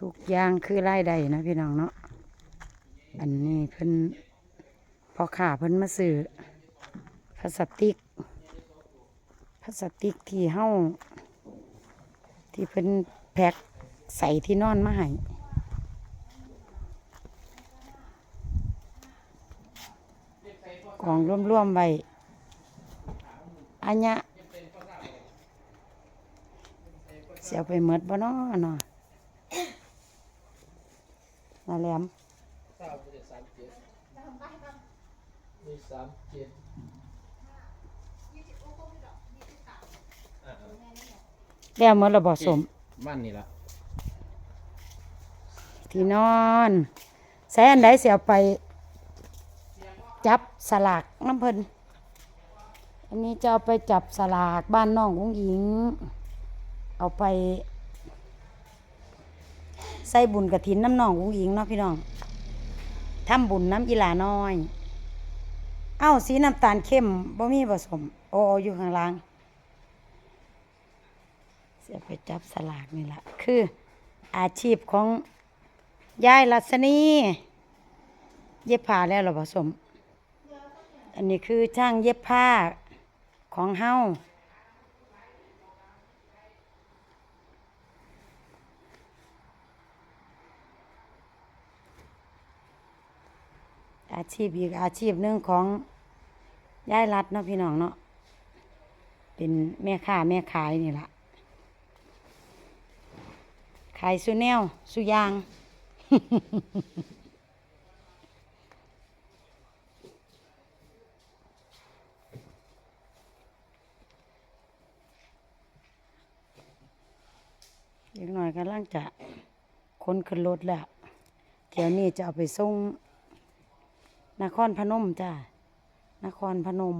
ทุกอย่างคือรายได้นะพี่น้องเนาะอันนี้เพิ่นพอขาเพิ่นมาซื้อพลาสติกพลาสติกที่เฮาที่เพิ่นแพ็คใส่ที่นอนมาให้กองร่วมๆไว้อันเนี้ยเสียไปหมดบ่เนาะเนาะ นาแหลมเก้าเจ็ดสามเจ็ดมีสามเจ็ดอ่าแล้วหมดระบอสมบ้านนี่ละที่นอนใส่อันใดเสียไป จับสลากน้ำเพิ่นอันนี้จะเอาไปจับสลากบ้านน้องกุ้งหญิง เอาไป ใส่บุญกระถินน้ำน้องกุ้งหญิงเนาะพี่น้องทำบุญน้ำอีหลาน้อย เอ้าสีน้ำตาลเข้มบ่มีผสม โออยู่ข้างล่างเสียไปจับสลากนี่แหละคืออาชีพของยายรัศนีเย็บผ้าแล้วเหรอผสม อันนี้คือช่างเย็บผ้าของเฮา อาชีพอีกอาชีพหนึ่งของยายรัดเนาะพี่น้องเนาะเป็นแม่ค้าแม่ขายนี่แหละขายสุแนวสุยาง อีกหน่อยก็ล่างจะคนขึ้นรถแล้วเดี๋ยวนี้จะเอาไปส่ง นครพนมจ้านครพนม